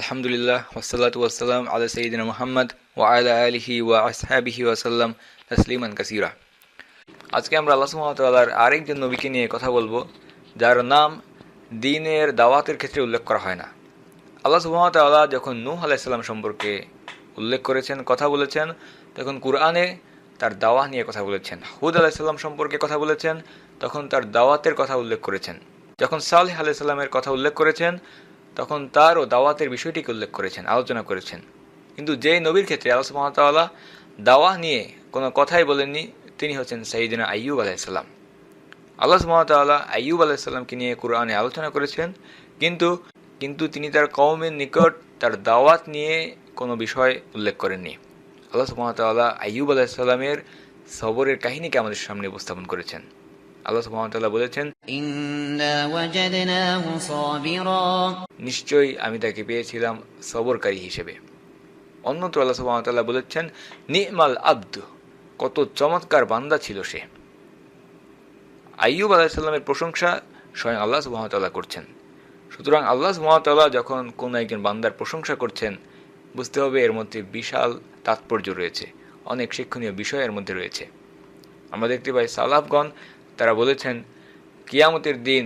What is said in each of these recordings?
আলহামদুলিল্লাহ ওসালাত ওয়াসালাম আলা সঈদিন মোহাম্মদ ওয়া আলা আলিহি ওয়া আসহাবিহি ওয়াসাল্লাম তসলিমান কাসিরা। আজকে আমরা আল্লাহ সুহামতাল্লাহর আরেকজন নবীকে নিয়ে কথা বলব, যার নাম দিনের দাওয়াতের ক্ষেত্রে উল্লেখ করা হয় না। আল্লাহ সুহামতাল্লাহ যখন নূহ আলাইসাল্লাম সম্পর্কে উল্লেখ করেছেন, কথা বলেছেন, তখন কুরআনে তার দাওয়া নিয়ে কথা বলেছেন, হুদ আলাইসাল্লাম সম্পর্কে কথা বলেছেন, তখন তার দাওয়াতের কথা উল্লেখ করেছেন। যখন সালেহ আলাইসাল্লামের কথা উল্লেখ করেছেন তখন তার ও দাওয়াতের বিষয়টিকে উল্লেখ করেছেন, আলোচনা করেছেন। কিন্তু যে নবীর ক্ষেত্রে আল্লাহ মহাতালা দাওয়া নিয়ে কোনো কথাই বলেননি, তিনি হচ্ছেন সাইদিনা আইয়ুব আলাইসাল্লাম আল্লাহ মহাতালা আইয়ুব আলাইসাল্লামকে নিয়ে কোরআনে আলোচনা করেছেন কিন্তু কিন্তু তিনি তার কওমের নিকট তার দাওয়াত নিয়ে কোনো বিষয় উল্লেখ করেননি। আল্লাহ মহাতালা আইয়ুব আলাইসাল্লামের সবরের কাহিনীকে আমাদের সামনে উপস্থাপন করেছেন। আল্লাহ মহামতাল্লাহ বলেছেন নিশ্চয়ই আমি তাকে পেয়েছিলাম সবরকারী হিসেবে। অন্যত্র আল্লাহ সুবাহতাল্লাহ বলেছেন, নিমাল আব্দ কত চমৎকার বান্দা ছিল সে। আইয়ুব আলাহিসাল্লামের প্রশংসা স্বয়ং আল্লাহ সুবাহতাল্লাহ করছেন। সুতরাং আল্লাহ সুবাহতাল্লাহ যখন কোনো একজন বান্দার প্রশংসা করছেন, বুঝতে হবে এর মধ্যে বিশাল তাৎপর্য রয়েছে, অনেক শিক্ষণীয় বিষয় এর মধ্যে রয়েছে। আমরা দেখতে পাই সালাফগণ, তারা বলেছেন, কিয়ামতের দিন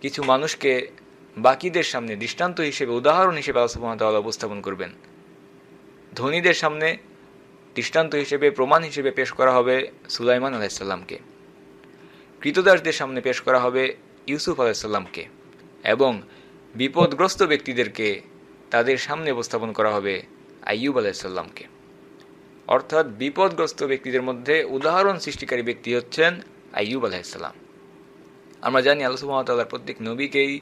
কিছু মানুষকে বাকিদের সামনে দৃষ্টান্ত হিসেবে, উদাহরণ হিসেবে আল্লাহ উপস্থাপন করবেন। ধনীদের সামনে দৃষ্টান্ত হিসেবে, প্রমাণ হিসেবে পেশ করা হবে সুলাইমান আলাইসাল্লামকে কৃতদাসদের সামনে পেশ করা হবে ইউসুফ আলাইসাল্লামকে এবং বিপদগ্রস্ত ব্যক্তিদেরকে তাদের সামনে উপস্থাপন করা হবে আইয়ুব আলাইসাল্লামকে অর্থাৎ বিপদগ্রস্ত ব্যক্তিদের মধ্যে উদাহরণ সৃষ্টিকারী ব্যক্তি হচ্ছেন আইয়ুব আলাইসাল্লাম আমরা জানি আল্লাহ সুহামতাল্লাহর প্রত্যেক নবীকেই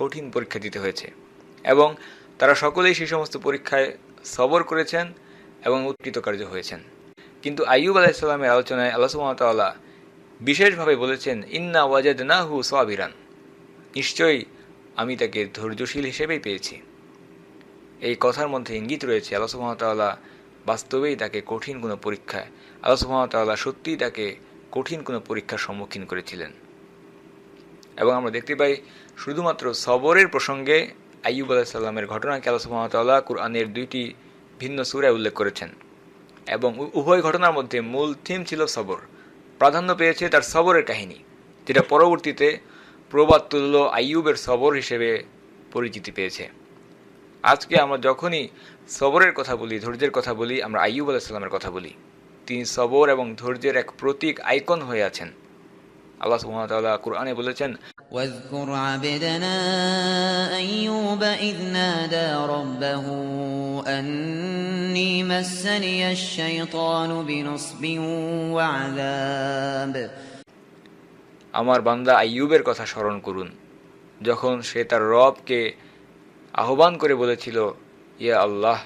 কঠিন পরীক্ষা দিতে হয়েছে। এবং তারা সকলেই সেই সমস্ত পরীক্ষায় সবর করেছেন এবং উৎকৃতকার্য হয়েছেন। কিন্তু আইয়ুব আলাইসাল্লামের আলোচনায় আল্লাহ সুহামতাল্লাহ বিশেষভাবে বলেছেন, ইন্না ওয়াজাদ না হু সোয়াবিরান নিশ্চয়ই আমি তাকে ধৈর্যশীল হিসেবেই পেয়েছি। এই কথার মধ্যে ইঙ্গিত রয়েছে, আল্লাহ বাস্তবেই তাকে কঠিন কোনো পরীক্ষায়, আল্লাহ সুহামতাল্লাহ সত্যিই তাকে কঠিন কোনো পরীক্ষার সম্মুখীন করেছিলেন। এবং আমরা দেখতে পাই শুধুমাত্র সবরের প্রসঙ্গে আইয়ুব আলাহিসাল্লামের ঘটনাকে আল্লাহ সুহামতাল্লাহ কুরআনের দুইটি ভিন্ন সুরায় উল্লেখ করেছেন। এবং উভয় ঘটনার মধ্যে মূল থিম ছিল সবর। প্রাধান্য পেয়েছে তার সবরের কাহিনী, যেটা পরবর্তীতে প্রবাদ তুল্য আইয়ুবের সবর হিসেবে পরিচিতি পেয়েছে। আজকে আমরা যখনই সবরের কথা বলি, ধৈর্যের কথা বলি, আমরা আইয়ুব আলাহিসাল্লামের কথা বলি। তিনি সবর এবং ধৈর্যের এক প্রতীক আইকন হয়ে আছেন। আল্লাহ সুহামতাল্লাহ কুরআনে বলেছেন واذكر عبدنا أيوب إذ نادى ربه أني مسني الشيطان بنصب وعذاب আমার বান্দা আইয়ুবের কথা স্মরণ করুন যখন সে তার রবকে আহ্বান করে বলেছিল ইয়া আল্লাহ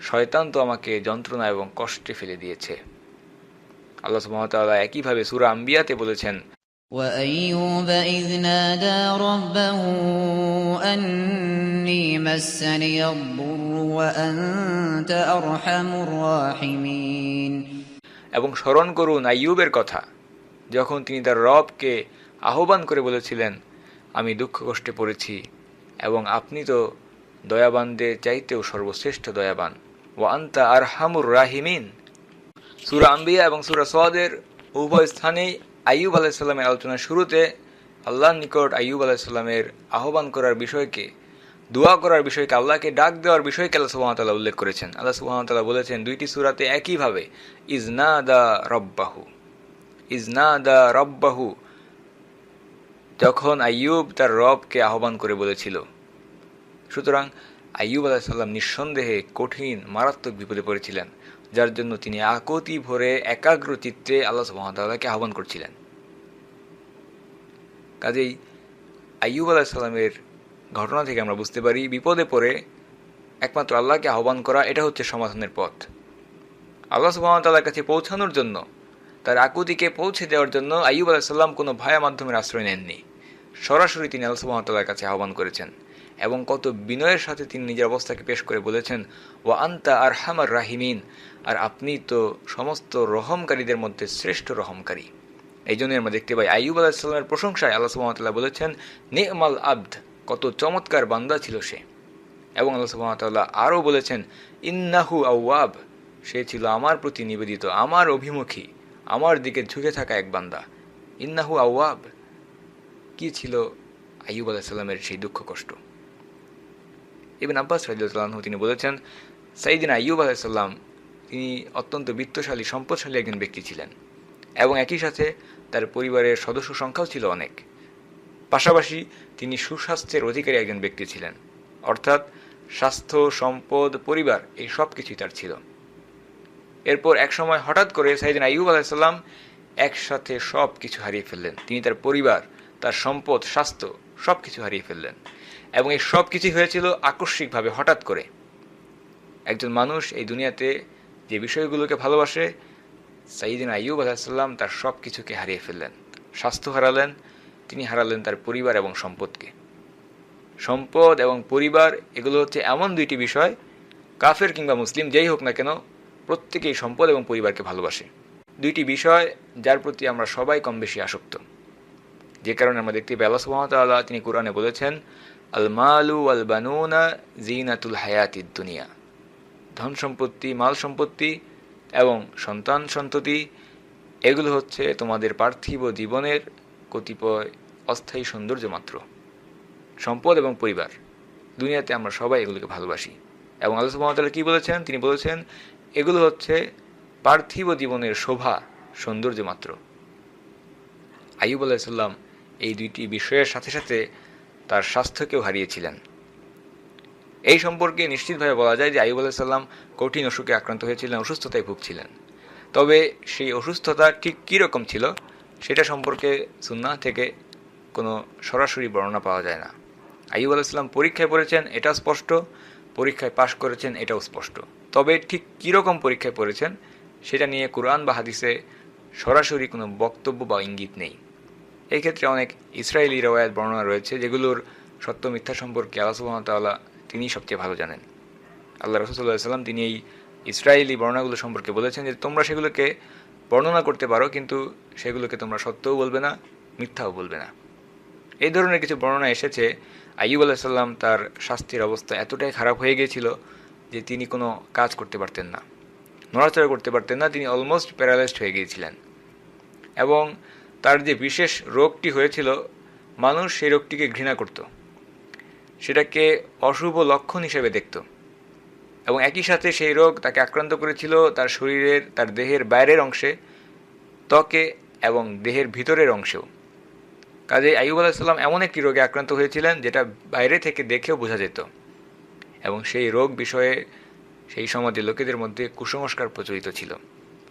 শয়তান তো আমাকে যন্ত্রণা এবং কষ্টে ফেলে দিয়েছে আল্লাহ সুহামতাল্লাহ একইভাবে সুরা আম্বিয়াতে বলেছেন وأيوب إذ نادى ربه أني مسني الضر وأنت أرحم الراحمين এবং স্মরণ করুন আইয়ুবের কথা যখন তিনি তার রবকে আহ্বান করে বলেছিলেন আমি দুঃখ কষ্টে পড়েছি এবং আপনি তো দয়াবানদের চাইতেও সর্বশ্রেষ্ঠ দয়াবান ও আন্তা আর হামুর রাহিমিন সুরা আম্বিয়া এবং সুরা সোয়াদের উভয় স্থানেই আইয়ুব আলাইসাল্লামের আলোচনার শুরুতে আল্লাহর নিকট আইয়ুব আলাইসাল্লামের আহ্বান করার বিষয়কে, দোয়া করার বিষয়কে, আল্লাহকে ডাক দেওয়ার বিষয়কে আল্লাহ সুহামতাল্লাহ উল্লেখ করেছেন। আল্লাহ সুহামতাল্লাহ বলেছেন, দুইটি সুরাতে একইভাবে ইজনা দা রব্বাহু ইজনা দা রব্বাহু যখন আইয়ুব তার রবকে আহ্বান করে বলেছিল। সুতরাং আইয়ুব আলাহিসাল্লাম নিঃসন্দেহে কঠিন, মারাত্মক বিপদে পড়েছিলেন, যার জন্য তিনি আকতি ভরে একাগ্র চিত্তে আল্লাহ সুহামতাল্লাহকে আহ্বান করছিলেন। কাজেই আইয়ুব আলাহিসাল্লামের ঘটনা থেকে আমরা বুঝতে পারি, বিপদে পড়ে একমাত্র আল্লাহকে আহ্বান করা, এটা হচ্ছে সমাধানের পথ। আল্লাহ সুবাহতাল্লাহর কাছে পৌঁছানোর জন্য, তার আকুতিকে পৌঁছে দেওয়ার জন্য আইয়ুব আলাহিসাল্লাম কোনো ভায়া মাধ্যমের আশ্রয় নেননি। সরাসরি তিনি আল্লাহ সুবাহতাল্লাহর কাছে আহ্বান করেছেন। এবং কত বিনয়ের সাথে তিনি নিজের অবস্থাকে পেশ করে বলেছেন ও আন্তা আর হামার রাহিমিন আর আপনি তো সমস্ত রহমকারীদের মধ্যে শ্রেষ্ঠ রহমকারী। এই জন্য আমরা দেখতে পাই আইয়ুব আলাহিসাল্লামের প্রশংসায় আল্লাহ সুবাহতাল্লাহ বলেছেন, নেমাল আব্দ কত চমৎকার বান্দা ছিল সে। এবং আল্লাহ সুবাহতাল্লাহ আরও বলেছেন, ইন্নাহু আউয়াব সে ছিল আমার প্রতি নিবেদিত, আমার অভিমুখী, আমার দিকে ঝুঁকে থাকা এক বান্দা। ইন্নাহু আউয়াব কি ছিল আইয়ুব আলাহিসাল্লামের সেই দুঃখ কষ্ট? ইবেন আব্বাস রাজিউল্লাহ তিনি বলেছেন সাইদিন আইয়ুব আলাহিসাল্লাম তিনি অত্যন্ত বিত্তশালী, সম্পদশালী একজন ব্যক্তি ছিলেন এবং একই সাথে তার পরিবারের সদস্য সংখ্যাও ছিল অনেক। পাশাপাশি তিনি সুস্বাস্থ্যের অধিকারী একজন ব্যক্তি ছিলেন। অর্থাৎ স্বাস্থ্য, সম্পদ, পরিবার এই সব কিছুই তার ছিল। এরপর এক সময় হঠাৎ করে সাইদিন আইয়ুব আলাহিসাল্লাম একসাথে সব কিছু হারিয়ে ফেললেন। তিনি তার পরিবার, তার সম্পদ, স্বাস্থ্য সব কিছু হারিয়ে ফেললেন। এবং এই সব কিছুই হয়েছিল আকস্মিকভাবে, হঠাৎ করে। একজন মানুষ এই দুনিয়াতে যে বিষয়গুলোকে ভালোবাসে সাইদিন আইয়ুব আলাহিসাল্লাম তার সব কিছুকে হারিয়ে ফেললেন স্বাস্থ্য হারালেন, তিনি হারালেন তার পরিবার এবং সম্পদকে। সম্পদ এবং পরিবার, এগুলো হচ্ছে এমন দুইটি বিষয়, কাফের কিংবা মুসলিম যেই হোক না কেন, প্রত্যেকেই সম্পদ এবং পরিবারকে ভালোবাসে। দুইটি বিষয় যার প্রতি আমরা সবাই কম বেশি আসক্ত। যে কারণে আমরা দেখতে পাই আল্লাহ সুহামতাল্লাহ তিনি কোরআনে বলেছেন আল আল বানুনা জিনাতুল হায়াতিদ দুনিয়া। ধন সম্পত্তি, মাল সম্পত্তি এবং সন্তান সন্ততি, এগুলো হচ্ছে তোমাদের পার্থিব জীবনের কতিপয় অস্থায়ী সৌন্দর্য মাত্র। সম্পদ এবং পরিবার। দুনিয়াতে আমরা সবাই এগুলোকে ভালোবাসি। এবং আল্লাহ সুহামতাল্লাহ কী বলেছেন? তিনি বলেছেন, এগুলো হচ্ছে পার্থিব জীবনের শোভা, সৌন্দর্য মাত্র। আইব আলাইসাল্লাম এই দুইটি বিষয়ের সাথে সাথে তার স্বাস্থ্যকেও হারিয়েছিলেন। এই সম্পর্কে নিশ্চিতভাবে বলা যায় যে আইব আলাইসাল্লাম কঠিন অসুখে আক্রান্ত হয়েছিলেন, অসুস্থতায় ভুগছিলেন। তবে সেই অসুস্থতা ঠিক কীরকম ছিল, সেটা সম্পর্কে সুন্না থেকে কোনো সরাসরি বর্ণনা পাওয়া যায় না। আইব আলাইসাল্লাম পরীক্ষায় পড়েছেন, এটা স্পষ্ট। পরীক্ষায় পাশ করেছেন, এটাও স্পষ্ট। তবে ঠিক কীরকম পরীক্ষায় পড়েছেন, সেটা নিয়ে কোরআন বা হাদিসে সরাসরি কোনো বক্তব্য বা ইঙ্গিত নেই। এই ক্ষেত্রে অনেক ইসরায়েলি রওয়ায়াত বর্ণনা রয়েছে যেগুলোর সত্য মিথ্যা সম্পর্কে আল্লাহ সুহামতাল্লাহ তিনি সবচেয়ে ভালো জানেন। আল্লাহ রসুল্লাহ সাল্লাম তিনি এই ইসরায়েলি বর্ণনাগুলো সম্পর্কে বলেছেন যে তোমরা সেগুলোকে বর্ণনা করতে পারো, কিন্তু সেগুলোকে তোমরা সত্যও বলবে না, মিথ্যাও বলবে না। এই ধরনের কিছু বর্ণনা এসেছে। আইব আলাহিসাল্লাম তার শাস্তির অবস্থা এতটাই খারাপ হয়ে গিয়েছিল যে তিনি কোনো কাজ করতে পারতেন না, নড়াচড়া করতে পারতেন না, তিনি অলমোস্ট প্যারালাইজড হয়ে গিয়েছিলেন। এবং তার যে বিশেষ রোগটি হয়েছিল, মানুষ সেই রোগটিকে ঘৃণা করত। সেটাকে অশুভ লক্ষণ হিসেবে দেখত। এবং একই সাথে সেই রোগ তাকে আক্রান্ত করেছিল তার শরীরের, তার দেহের বাইরের অংশে, ত্বকে এবং দেহের ভিতরের অংশেও। কাজে আইব আলাহিসাল্লাম এমন একটি রোগে আক্রান্ত হয়েছিলেন, যেটা বাইরে থেকে দেখেও বোঝা যেত। এবং সেই রোগ বিষয়ে সেই সমাজে লোকেদের মধ্যে কুসংস্কার প্রচলিত ছিল।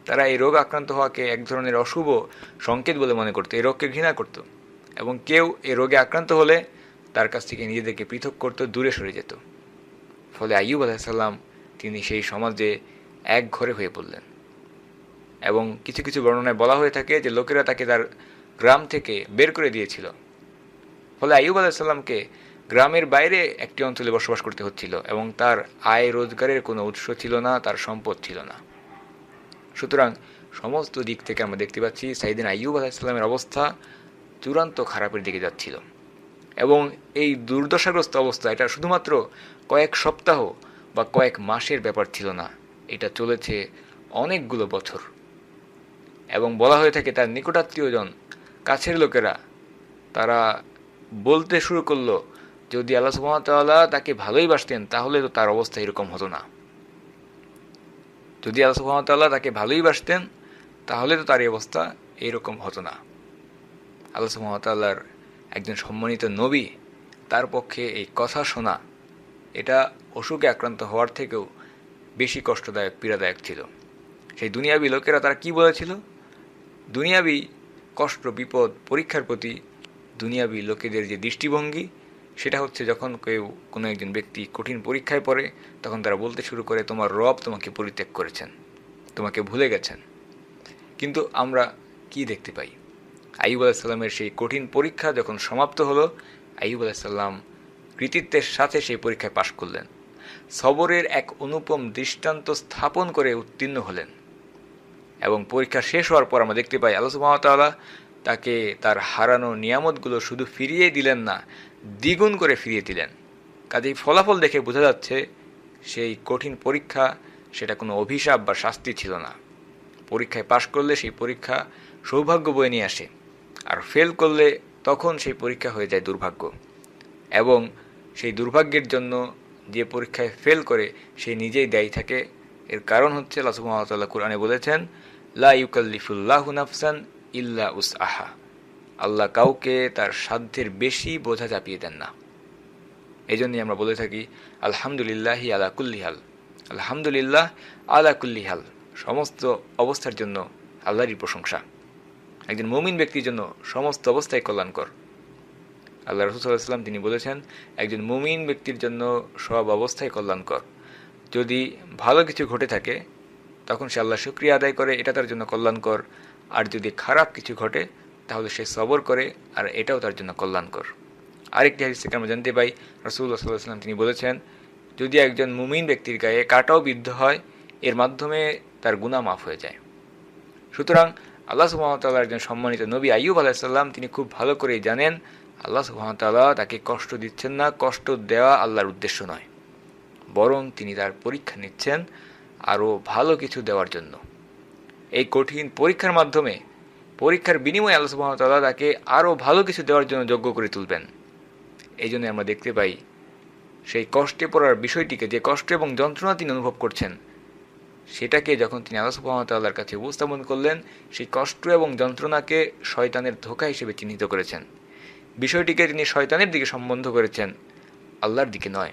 তারা এই রোগ আক্রান্ত হওয়াকে এক ধরনের অশুভ সংকেত বলে মনে করতো, এই রোগকে ঘৃণা করত। এবং কেউ এই রোগে আক্রান্ত হলে তার কাছ থেকে নিজেদেরকে পৃথক করত দূরে সরে যেত। ফলে আইয়ুব আলাহিসাল্লাম তিনি সেই সমাজে এক ঘরে হয়ে পড়লেন। এবং কিছু কিছু বর্ণনায় বলা হয়ে থাকে যে লোকেরা তাকে তার গ্রাম থেকে বের করে দিয়েছিল। ফলে আইয়ুব আলাহিসাল্লামকে গ্রামের বাইরে একটি অঞ্চলে বসবাস করতে হচ্ছিল এবং তার আয় রোজগারের কোনো উৎস ছিল না, তার সম্পদ ছিল না। সুতরাং সমস্ত দিক থেকে আমরা দেখতে পাচ্ছি সাইদিন আইয়ুব আলাহিসাল্লামের অবস্থা চূড়ান্ত খারাপের দিকে যাচ্ছিল। এবং এই দুর্দশাগ্রস্ত অবস্থা, এটা শুধুমাত্র কয়েক সপ্তাহ বা কয়েক মাসের ব্যাপার ছিল না, এটা চলেছে অনেকগুলো বছর। এবং বলা হয়ে থাকে তার নিকটাত্মীয়জন কাছের লোকেরা, তারা বলতে শুরু করল, যদি আল্লাহ সুহামতাল্লাহ তাকে ভালোই বাসতেন, তাহলে তো তার অবস্থা এরকম হতো না। যদি আল্লাহ সুহামতাল্লাহ তাকে ভালোই বাসতেন, তাহলে তো তার এই অবস্থা এইরকম হতো না। আল্লাহ সুহামতাল্লাহর একজন সম্মানিত নবী, তার পক্ষে এই কথা শোনা, এটা অসুখে আক্রান্ত হওয়ার থেকেও বেশি কষ্টদায়ক, পীড়াদায়ক ছিল। সেই দুনিয়াবি লোকেরা তারা কি বলেছিল? দুনিয়াবি কষ্ট, বিপদ, পরীক্ষার প্রতি দুনিয়াবি লোকেদের যে দৃষ্টিভঙ্গি সেটা হচ্ছে যখন কেউ কোনো একজন ব্যক্তি কঠিন পরীক্ষায় পড়ে, তখন তারা বলতে শুরু করে, তোমার রব তোমাকে পরিত্যাগ করেছেন, তোমাকে ভুলে গেছেন। কিন্তু আমরা কি দেখতে পাই? আইব আলাহিসাল্লামের সেই কঠিন পরীক্ষা যখন সমাপ্ত হলো আইব আলাহিসাল্লাম কৃতিত্বের সাথে সেই পরীক্ষায় পাশ করলেন। সবরের এক অনুপম দৃষ্টান্ত স্থাপন করে উত্তীর্ণ হলেন এবং পরীক্ষা শেষ হওয়ার পর আমরা দেখতে পাই, আল্লাহ তাকে তার হারানো নিয়ামতগুলো শুধু ফিরিয়ে দিলেন না দ্বিগুণ করে ফিরিয়ে দিলেন। কাজেই ফলাফল দেখে বোঝা যাচ্ছে, সেই কঠিন পরীক্ষা সেটা কোনো অভিশাপ বা শাস্তি ছিল না। পরীক্ষায় পাশ করলে সেই পরীক্ষা সৌভাগ্য বয়ে নিয়ে আসে, আর ফেল করলে তখন সেই পরীক্ষা হয়ে যায় দুর্ভাগ্য। এবং সেই দুর্ভাগ্যের জন্য যে পরীক্ষায় ফেল করে সে নিজেই দায়ী থাকে। এর কারণ হচ্ছে আল্লাহ সুবহানাহু কোরআনে বলেছেন, লা ইউকাল্লিফুল্লাহু নাফসান ইল্লা উস আহা আল্লাহ কাউকে তার সাধ্যের বেশি বোঝা চাপিয়ে দেন না। এই জন্যই আমরা বলে থাকি, আলহামদুলিল্লাহি আলা কুল্লিহাল আলহামদুলিল্লাহ আলা কুল্লিহাল সমস্ত অবস্থার জন্য আল্লাহরই প্রশংসা। একজন মুমিন ব্যক্তির জন্য সমস্ত অবস্থায় কল্যাণকর। আল্লাহ রসুল্লাহাম তিনি বলেছেন, একজন মুমিন ব্যক্তির জন্য সব অবস্থায় কল্যাণকর। যদি ভালো কিছু ঘটে থাকে, তখন সে আল্লাহ শুক্রিয়া আদায় করে, এটা তার জন্য কল্যাণকর। আর যদি খারাপ কিছু ঘটে তাহলে সে সবর করে আর এটাও তার জন্য কল্যাণকর। আরেকটি হাদিস থেকে আমরা জানতে পাই রসুল্লাহ সাল্লাহ তিনি বলেছেন, যদি একজন মুমিন ব্যক্তির গায়ে কাটাও বিদ্ধ হয়, এর মাধ্যমে তার গুণা মাফ হয়ে যায়। সুতরাং আল্লাহ সুহামতাল্লাহ একজন সম্মানিত নবী আইয়ুব আলাহিসাল্লাম তিনি খুব ভালো করেই জানেন, আল্লাহ সুহামতাল্লাহ তাকে কষ্ট দিচ্ছেন না, কষ্ট দেওয়া আল্লাহর উদ্দেশ্য নয়। বরং তিনি তার পরীক্ষা নিচ্ছেন আরও ভালো কিছু দেওয়ার জন্য। এই কঠিন পরীক্ষার মাধ্যমে পরীক্ষার বিনিময়ে আল্লাহ সুহামতাল্লাহ তাকে আরও ভালো কিছু দেওয়ার জন্য যোগ্য করে তুলবেন। এই জন্য আমরা দেখতে পাই, সেই কষ্টে পড়ার বিষয়টিকে, যে কষ্ট এবং যন্ত্রণা তিনি অনুভব করছেন, সেটাকে যখন তিনি আল্লাহ সুবাহতাল্লাহর কাছে উপস্থাপন করলেন, সেই কষ্ট এবং যন্ত্রণাকে শয়তানের ধোকা হিসেবে চিহ্নিত করেছেন। বিষয়টিকে তিনি শয়তানের দিকে সম্বন্ধ করেছেন, আল্লাহর দিকে নয়।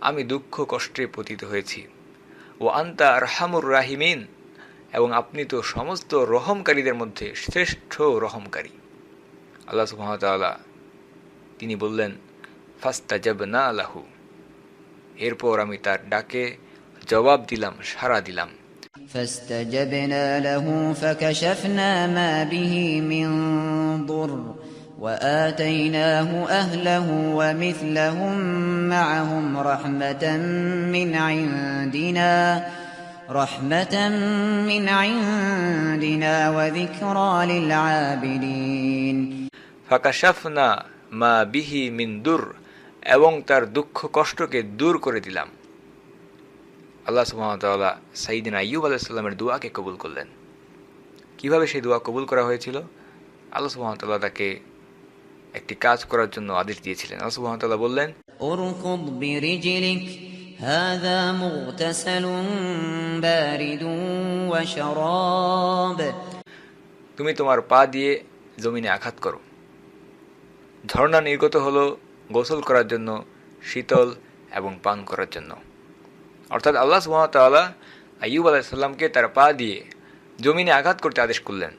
আমি দুঃখ কষ্টে পতিত হয়েছি। ও আন্তা আরহামুর রাহিমিন। এবং আপনি তো সমস্ত রহমকারীদের মধ্যে শ্রেষ্ঠ রহমকারী। আল্লাহ সুহামতাল্লাহ তিনি বললেন ফাস্তা জব না আলাহু এরপর আমি তার ডাকে জবাব দিলাম, সাড়া দিলাম। فاستجبنا له فكشفنا ما به من ضر وآتيناه أهله ومثلهم معهم رحمة من عندنا رحمة من عندنا وذكرى للعابدين ফাকাশাফনা মা বিহি মিন দূর এবং তার দুঃখ কষ্টকে দূর করে দিলাম আল্লাহ সুহামতাল্লাহ সাইদিন আইয়ুব আলাইসাল্লামের দোয়াকে কবুল করলেন কিভাবে সেই দোয়া কবুল করা হয়েছিল আল্লাহ সুহামতাল্লাহ তাকে একটি কাজ করার জন্য আদেশ দিয়েছিলেন আল্লাহ সুহামতাল্লাহ বললেন اركض برجلك هذا مغتسل بارد وشراب তুমি তোমার পা দিয়ে জমিনে আঘাত করো ঝর্ণা নির্গত হলো গোসল করার জন্য শীতল এবং পান করার জন্য অর্থাৎ আল্লাহ সুহামতাল্লাহ আইয়ুব আলাইসাল্লামকে তার পা দিয়ে জমিনে আঘাত করতে আদেশ করলেন।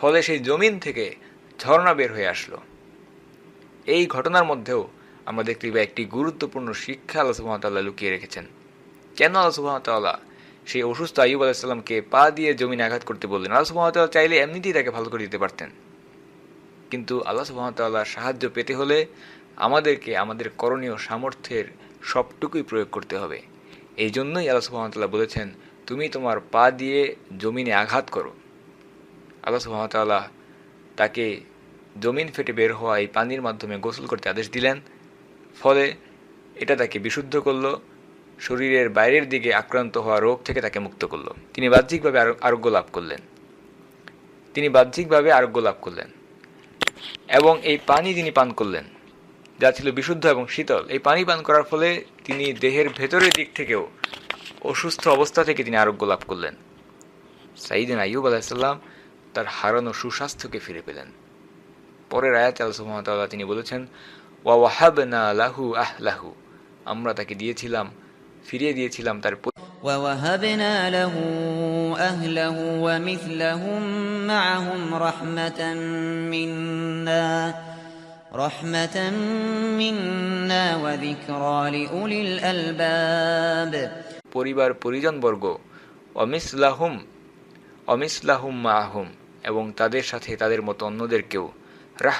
ফলে সেই জমিন থেকে ঝর্ণা বের হয়ে আসলো। এই ঘটনার মধ্যেও আমরা দেখতে পাই একটি গুরুত্বপূর্ণ শিক্ষা আল্লাহ সুহামতাল্লাহ লুকিয়ে রেখেছেন। কেন আল্লাহ সুহামতাল্লাহ সেই অসুস্থ আইয়ুব আলাইসাল্লামকে পা দিয়ে জমিনে আঘাত করতে বললেন? আল্লাহ সুহামতাল্লাহ চাইলে এমনিতেই তাকে ভালো করে দিতে পারতেন। কিন্তু আল্লাহ সুহামতাল্লাহ সাহায্য পেতে হলে আমাদেরকে আমাদের করণীয় সামর্থ্যের সবটুকুই প্রয়োগ করতে হবে। এই জন্যই আল্লাহ সুহামতাল্লাহ বলেছেন, তুমি তোমার পা দিয়ে জমিনে আঘাত করো। আল্লাহ সুহামতাল্লাহ তাকে জমিন ফেটে বের হওয়া এই পানির মাধ্যমে গোসল করতে আদেশ দিলেন। ফলে এটা তাকে বিশুদ্ধ করল, শরীরের বাইরের দিকে আক্রান্ত হওয়া রোগ থেকে তাকে মুক্ত করল। তিনি বাহ্যিকভাবে আরো- আরোগ্য লাভ করলেন। তিনি বাহ্যিকভাবে আরোগ্য লাভ করলেন এবং এই পানি তিনি পান করলেন। যা ছিল বিশুদ্ধ এবং শীতল এই পানি পান করার ফলে তিনি দেহের ভেতরের দিক থেকেও অসুস্থ অবস্থা থেকে তিনি আরোগ্য লাভ করলেন সাইদিন আইয়ুব আলাহিসাল্লাম তার হারানো সুস্বাস্থ্যকে ফিরে পেলেন পরের আয়াত আল্লাহ তিনি বলেছেন ওয়া ওয়াহাবনা লাহু আহ লাহু আমরা তাকে দিয়েছিলাম ফিরিয়ে দিয়েছিলাম তার প- ووهبنا له أهله ومثلهم معهم رحمة منا رحمة منا وذكرى لأولي الألباب পরিবার পরিজনবর্গ অমিসলাহুম অমিসলাহুম মাহুম এবং তাদের সাথে তাদের মতো অন্যদেরকেও রাহ